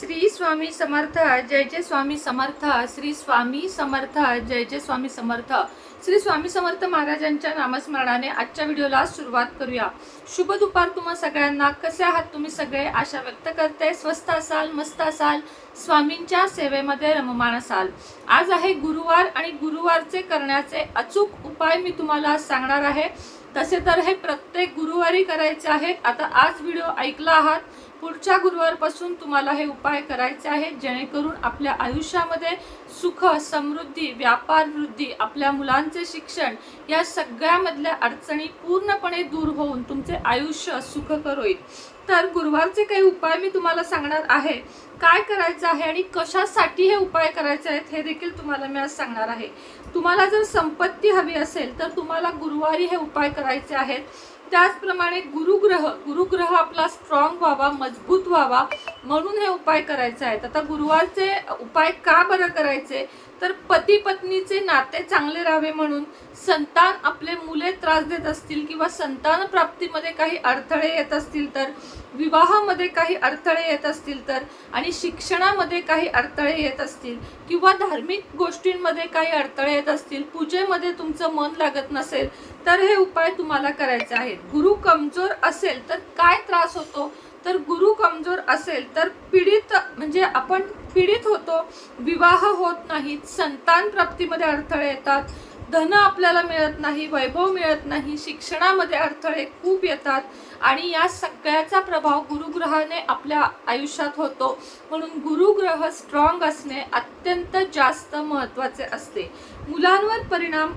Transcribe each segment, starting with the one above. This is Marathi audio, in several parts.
श्री स्वामी समर्थ जय जय स्वामी समर्थ श्री स्वामी समर्थ जय जय स्वामी समर्थ. श्री स्वामी समर्थ महाराजांच्या नामस्मरणाने आजच्या व्हिडिओला सुरुवात करूया. शुभ दुपार तुम्हा सगळ्यांना. कसे आहात तुम्ही सगळे? आशा व्यक्त करते. स्वस्त असाल मस्त असाल. स्वामींच्या सेवेमध्ये रममाण असाल. आज आहे गुरुवार आणि गुरुवारचे करण्याचे अचूक उपाय मी तुम्हाला सांगणार आहे. तसे तर हे प्रत्येक गुरुवारी करायचे आहेत. आता आज व्हिडिओ ऐकला आहात. पुढच्या गुरुवारपासून तुम्हाला हे उपाय करायचे आहेत जेणेकरून आपल्या आयुष्यामध्ये सुख समृद्धी व्यापार वृद्धी आपल्या मुलांचे शिक्षण या सगळ्यामधल्या अडचणी पूर्णपणे दूर होऊन तुमचे आयुष्य सुखकर होईल. तर गुरुवारचे काही उपाय मी तुम्हाला सांगणार आहे. काय करायचं आहे आणि कशासाठी हे उपाय करायचे आहेत हे देखील तुम्हाला मी आज सांगणार आहे. तुम्हाला जर संपत्ती हवी असेल तर तुम्हाला गुरुवारी हे उपाय करायचे आहेत. त्याचप्रमाणे गुरुग्रह गुरुग्रह आपला स्ट्रॉंग व्हावा मजबूत व्हावा. म्हणून हे उपाय करायचे आहेत. आता गुरुवारचे उपाय का बरं करायचे? तर पती पत्नीचे नाते चांगले राहावे म्हणून संतान आपले मुले त्रास देत असतील किंवा संतान प्राप्तीमध्ये काही अडथळे येत असतील तर विवाहामध्ये काही अडथळे येत असतील तर आणि शिक्षणामध्ये काही अडथळे येत असतील किंवा धार्मिक गोष्टींमध्ये काही अडथळे येत असतील पूजेमध्ये तुमचं मन लागत नसेल तर हे उपाय तुम्हाला करायचे आहेत. गुरु कमजोर असेल तर काय त्रास होतो? तर गुरु कमजोर असेल तर पीडित म्हणजे आपण पीडित होतो विवाह होत नाहीत संतान प्राप्तीमध्ये अडथळे येतात धन आपल्याला मिळत नाही वैभव मिळत नाही शिक्षणामध्ये अडथळे खूप येतात आणि या सगळ्याचा प्रभाव गुरुग्रहाने आपल्या आयुष्यात होतो. म्हणून गुरुग्रह स्ट्रॉंग असणे अत्यंत जास्त महत्त्वाचे असते. मुलांवर परिणाम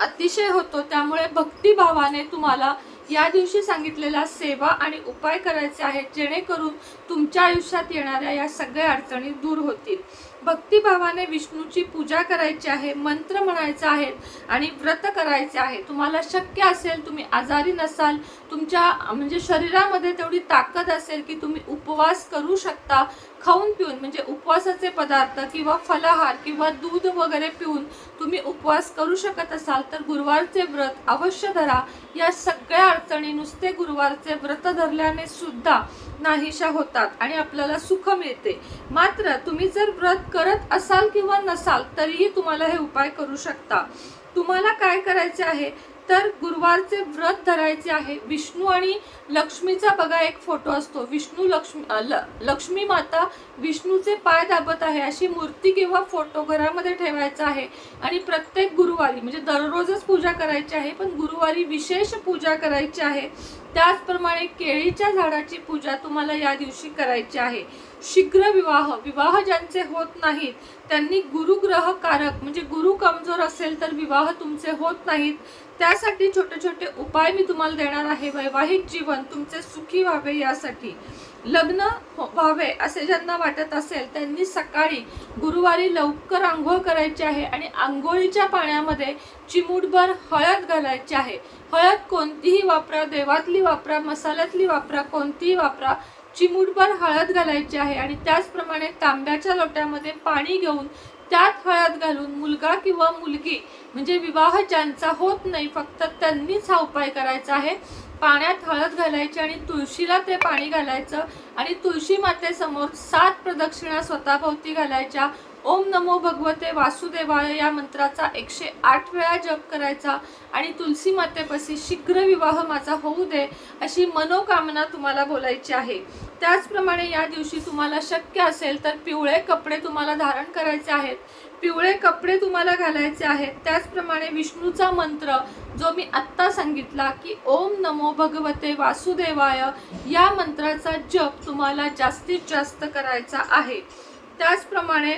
अतिशय होतो त्यामुळे भक्तिभावाने तुम्हाला या दिवशी सांगितलेला सेवा आणि उपाय करायचे आहेत जेणेकरून तुमच्या आयुष्यात येणाऱ्या या सगळ्या अडचणी दूर होतील. भक्तिभावाने विष्णूची पूजा करायची आहे मंत्र म्हणायचं आहे आणि व्रत करायचे आहे. तुम्हाला शक्य असेल तुम्ही आजारी नसाल तुमच्या म्हणजे शरीरामध्ये तेवढी ताकद असेल की तुम्ही उपवास करू शकता खाऊन पिऊन म्हणजे उपवासाचे पदार्थ किंवा फलाहार किंवा दूध वगैरे पिऊन तुम्ही उपवास करू शकत असाल तर गुरुवारचे व्रत अवश्य धरा. या सगळ्या अडचणी नुसते गुरुवारचे व्रत धरल्याने सुद्धा नाहीशा होतात आणि आपल्याला सुख मिळते. मात्र तुम्ही जर व्रत करत असाल किंवा नसाल तरीही तुम्हाला हे उपाय करू शकता. तुम्हाला काय करायचे आहे? तर गुरुवारचे व्रत धरायचे आहे. विष्णू आणि लक्ष्मीचा बघा एक फोटो असतो. विष्णू लक्ष्मी ल- लक्ष्मी माता विष्णूचे पाय दाबत आहे. अशी मूर्ती किंवा फोटो घरामध्ये ठेवायचा आहे. आणि प्रत्येक गुरुवारी म्हणजे दररोजच पूजा करायची आहे पण गुरुवारी विशेष पूजा करायची आहे. त्याचप्रमाणे केळीच्या झाडाची पूजा तुम्हाला या दिवशी करायची आहे. शीघ्र विवाह विवाह ज्यांचे होत नाहीत त्यांनी गुरुग्रह कारक म्हणजे गुरु कमजोर असेल तर विवाह तुमचे होत नाहीत. त्यासाठी छोटे छोटे उपाय मी तुम्हाला देणार आहे. वैवाहिक जीवन तुमचे सुखी व्हावे यासाठी. लग्न व्हावे असे ज्यांना वाटत असेल त्यांनी सकाळी गुरुवारी लवकर आंघोळ करायची आहे आणि आंघोळीच्या पाण्यामध्ये चिमूटभर हळद घालायची आहे. हळद कोणतीही वापरा देवातली वापरा मसाल्यातली वापरा कोणतीही वापरा चिमूटभर हळद घालायची आहे आणि त्याचप्रमाणे तांब्याच्या लोट्यामध्ये पाणी घेऊन त्यात हळद घालून मुलगा किंवा मुलगी म्हणजे विवाह ज्यांचा होत नाही फक्त त्यांनीच हा उपाय करायचा आहे. पाण्यात हळद घालायची आणि तुळशीला ते पाणी घालायचं आणि तुळशी मातेसमोर सात प्रदक्षिणा स्वतःभोवती घालायच्या. ओम नमो भगवते वासुदेवाय या मंत्राचा एकशे आठ वेळा जप करायचा आणि तुलसी मातेपाशी शीघ्र विवाह माझा होऊ दे अशी मनोकामना तुम्हाला बोलायची आहे. त्याचप्रमाणे या दिवशी तुम्हाला शक्य असेल तर पिवळे कपडे तुम्हाला धारण करायचे आहेत. पिवळे कपडे तुम्हाला घालायचे आहेत. त्याचप्रमाणे विष्णूचा मंत्र जो मी आत्ता सांगितला की ओम नमो भगवते वासुदेवाय या मंत्राचा जप तुम्हाला जास्तीत जास्त करायचा आहे. त्याचप्रमाणे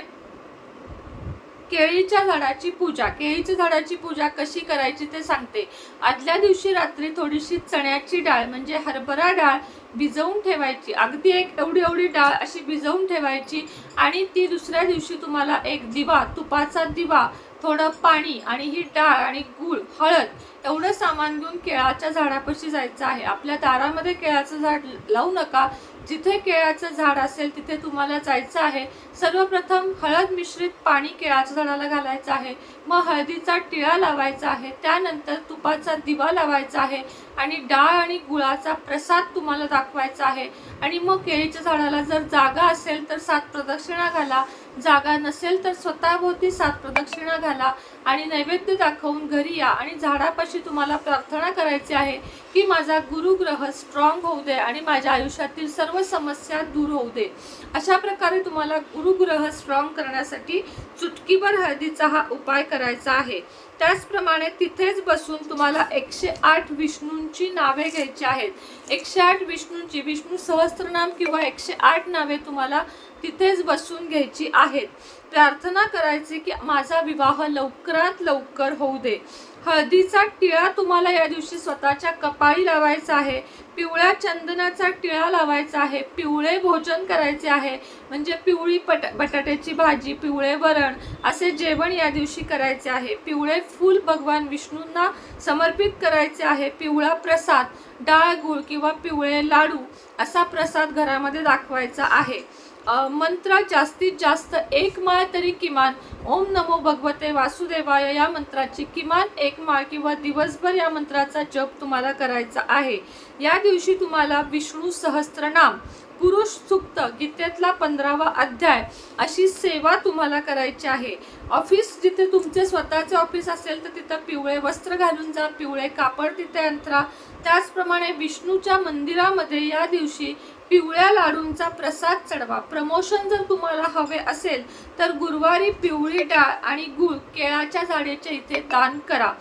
केळीच्या झाडाची पूजा केळीच्या झाडाची पूजा कशी करायची ते सांगते. आदल्या दिवशी रात्री थोडीशी चण्याची डाळ म्हणजे हरभरा डाळ भिजवून ठेवायची. अगदी एक एवढी एवढी डाळ अशी भिजवून ठेवायची आणि ती दुसऱ्या दिवशी तुम्हाला एक दिवा तुपाचा दिवा थोडं पाणी आणि ही डाळ आणि गूळ हळद एवढं सामान घेऊन केळाच्या झाडापाशी जायचं आहे. आपल्या दारामध्ये केळाचं झाड लावू नका. जिथे केळाचं झाड असेल तिथे तुम्हाला जायचं आहे. सर्वप्रथम हळद मिश्रित पाणी केळाच्या झाडाला घालायचं आहे. मग हळदीचा टिळा लावायचा आहे. त्यानंतर तुपाचा दिवा लावायचा आहे आणि डाळ आणि गुळाचा प्रसाद तुम्हाला दाखवायचा आहे. आणि मग केळीच्या झाडाला जर जागा असेल तर सात प्रदक्षिणा घाला. जागा नसेल तर स्वतःभोवती सात प्रदक्षिणा घाला आणि नैवेद्य दाखवून घरी या आणि झाडापाशी तुम्हाला प्रार्थना करायची आहे की माझा गुरुग्रह स्ट्रॉंग होऊ दे आणि माझ्या आयुष्यातील सर्व समस्या दूर होऊ दे. अशा प्रकारे तुम्हाला गुरुग्रह स्ट्रॉंग करण्यासाठी चुटकीभर हळदीचा हा उपाय करायचा आहे. त्याचप्रमाणे तिथेच बसून तुम्हाला एकशे आठ विष्णूंची नावे घ्यायची आहेत. एकशे आठ विष्णूंची विष्णू सहस्त्रनाम किंवा एकशे आठ नावे तुम्हाला तिथेच बसून घ्यायची आहेत. प्रार्थना करायची की माझा विवाह लवकरात लवकर होऊ दे. हळदीचा टिळा तुम्हाला या दिवशी स्वतःच्या कपाळी लावायचा आहे. पिवळ्या चंदनाचा टिळा लावायचा आहे. पिवळे भोजन करायचे आहे. म्हणजे पिवळी पट बटाट्याची भाजी पिवळे वरण असे जेवण या दिवशी करायचे आहे. पिवळे फूल भगवान विष्णूंना समर्पित करायचे आहे. पिवळा प्रसाद डाळ गुळ किंवा पिवळे लाडू असा प्रसाद घरामध्ये दाखवायचा आहे. मंत्र जास्तीत जास्त एक माळ तरी किमान ओम नमो भगवते वासुदेवाय या मंत्राची किमान एक माळ किंवा दिवसभर या मंत्राचा जप तुम्हाला करायचा आहे. या दिवशी तुम्हाला विष्णू सहस्त्रनाम पुरुष सुक्त गीतेतला पंधरावा अध्याय अशी सेवा तुम्हाला करायची आहे. ऑफिस जिथे तुमचे स्वतःचे ऑफिस असेल तर तिथं पिवळे वस्त्र घालून जा पिवळे कापड तिथे अंतरा. त्याचप्रमाणे विष्णूच्या मंदिरामध्ये या दिवशी पिवळ्या लाडूंचा प्रसाद चढवा. प्रमोशन जर तुम्हाला हवे असेल तर गुरुवारी पिवळी डाळ आणि गुळ केळाच्या झाडाच्या इथे दान करा.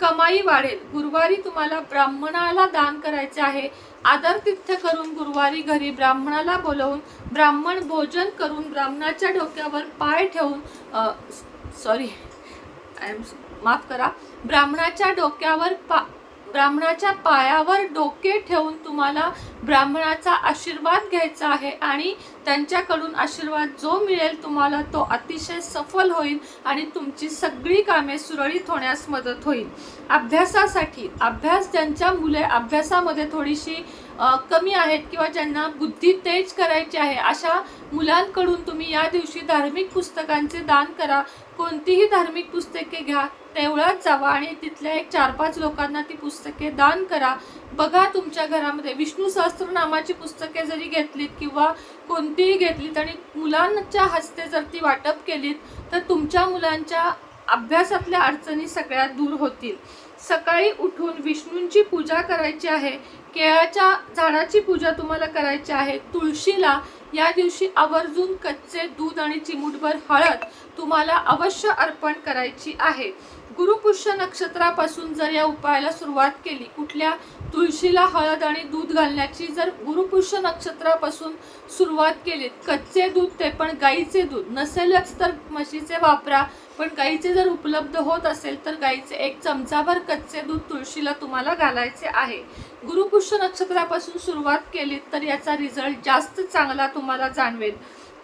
कमाई वाढेल. गुरुवारी तुम्हाला ब्राह्मणाला दान करायचे आहे. आदर आदरतिथ्य करून गुरुवारी घरी ब्राह्मणाला बोलवून ब्राह्मण भोजन करून ब्राह्मणाच्या डोक्यावर पाय ठेवून सॉरी आय एम माफ करा. ब्राह्मणाच्या डोक्यावर पा ब्राह्मणाच्या पायावर डोके ठेवून तुम्हाला ब्राह्मणाचा आशीर्वाद घ्यायचा आहे आणि त्यांच्याकडून आशीर्वाद जो मिळेल तुम्हाला तो अतिशय सफल होईल आणि तुमची सगळी कामे सुरळीत होण्यास मदत होईल. अभ्यासासाठी अभ्यास ज्यांच्या मुले अभ्यासामध्ये थोडीशी कमी आहेत किंवा ज्यांना बुद्धी तेज करायची आहे अशा मुलांकडून तुम्ही या दिवशी धार्मिक पुस्तकांचे दान करा. कोणतीही धार्मिक पुस्तके घ्या. तेवढ्याच जावा आणि तिथल्या एक चार पाच लोकांना ती पुस्तके दान करा. बघा तुमच्या घरामध्ये. विष्णू सहस्त्रनामाची पुस्तके जरी घेतलीत किंवा कोणतीही घेतलीत आणि मुलांच्या हस्ते जर ती वाटप केलीत तर तुमच्या मुलांच्या अभ्यासातल्या अडचणी सगळ्या दूर होतील. सकाळी उठून विष्णूंची पूजा करायची आहे. केळाच्या झाडाची पूजा तुम्हाला करायची आहे. तुळशीला या दिवशी आवर्जून कच्चे दूध आणि चिमूटभर हळद तुम्हाला अवश्य अर्पण करायची आहे. गुरुपुष्य नक्षत्रापासून जर या उपायाला सुरुवात केली कुठल्या तुळशीला हळद आणि दूध घालण्याची जर गुरुपुष्य नक्षत्रापासून सुरुवात केली कच्चे दूध ते पण गाईचे दूध नसेलच तर म्हशीचे वापरा पण गाईचे जर उपलब्ध होत असेल तर गाईचे एक चमचाभर कच्चे दूध तुळशीला तुम्हाला घालायचे आहे. गुरुपुष्य नक्षत्रापासून सुरुवात केली तर याचा रिझल्ट जास्त चांगला तुम्हाला जाणवेल.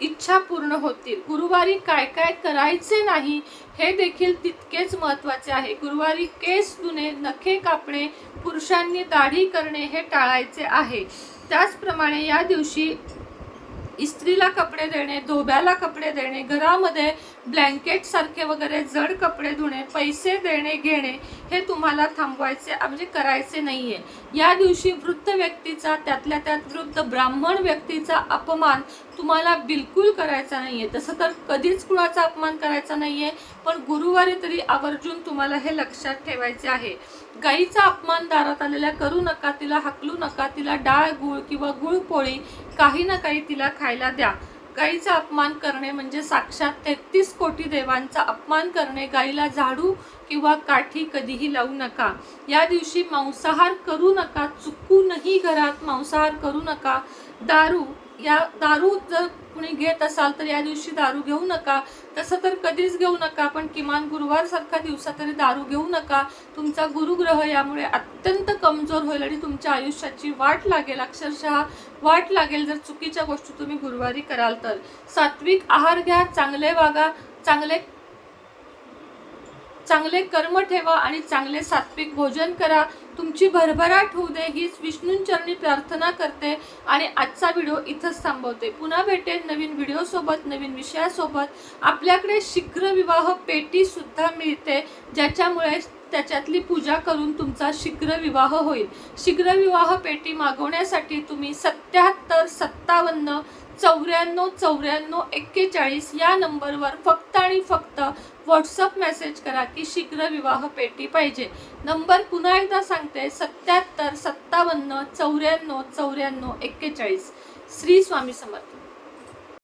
इच्छा पूर्ण होतील. गुरुवारी काय काय करायचे नाही हे देखील तितकेच महत्त्वाचे आहे. गुरुवारी केस धुणे नखे कापणे पुरुषांनी दाढी करणे हे टाळायचे आहे. त्याचप्रमाणे या दिवशी इस्त्रीला कपडे देणे धोब्याला कपडे देणे घरामध्ये ब्लँकेट सारखे वगैरे जड कपडे धुणे पैसे देणे घेणे हे तुम्हाला थांबवायचे म्हणजे करायचे नाही आहे या दिवशी वृद्ध व्यक्तीचा त्यातल्या त्यात वृद्ध ब्राह्मण व्यक्तीचा अपमान तुम्हाला बिलकुल करायचा नाही आहे तसं तर कधीच कुणाचा अपमान करायचा नाही आहे पण गुरुवारी तरी आवर्जून तुम्हाला हे लक्षात ठेवायचे आहे. गाईचा अपमान दारात आलेल्या करू नका तिला हाकलू नका तिला डाळ गुळ किंवा गुळ पोळी काही ना काही तिला खायला द्या. गाईचा अपमान करणे म्हणजे साक्षात तेहतीस कोटी देवांचा अपमान करणे गाईला झाडू किंवा काठी कधीही लावू नका. या दिवशी मांसाहार करू नका चुकूनही घरात मांसाहार करू नका. दारू या दारू जर कुणी घेत असाल तर या दिवशी दारू घेऊ नका. तसं तर कधीच घेऊ नका पण किमान गुरुवार सारखा दिवसा तरी दारू घेऊ नका. तुमचा गुरुग्रह यामुळे अत्यंत कमजोर होईल आणि तुमच्या आयुष्याची वाट लागेल. अक्षरशः वाट लागेल जर चुकीच्या गोष्टी तुम्ही गुरुवारी कराल तर. सात्विक आहार घ्या चांगले वागा चांगले चांगले कर्म ठेवा आणि चांगले सात्विक भोजन करा. तुमची भरभराट होऊ दे हीच विष्णूंचरणी प्रार्थना करते आणि आजचा व्हिडिओ इथंच थांबवते. पुन्हा भेटेन नवीन व्हिडिओसोबत नवीन विषयासोबत आपल्याकडे शीघ्र विवाह पेटीसुद्धा मिळते ज्याच्यामुळे त्याच्यातली पूजा करून तुमचा शीघ्र विवाह होईल. शीघ्र विवाह पेटी मागवण्यासाठी तुम्ही सत्याहत्तर सत्तावन्न चौऱ्याण्णव चौऱ्याण्णव एक्केचाळीस या नंबरवर फक्त आणि फक्त व्हॉट्सअप मेसेज करा की शीघ्र विवाह पेटी पाहिजे. नंबर पुन्हा एकदा सांगते सत्याहत्तर सत्तावन्न चौऱ्याण्णव चौऱ्याण्णव एक्केचाळीस. श्री स्वामी समर्थ.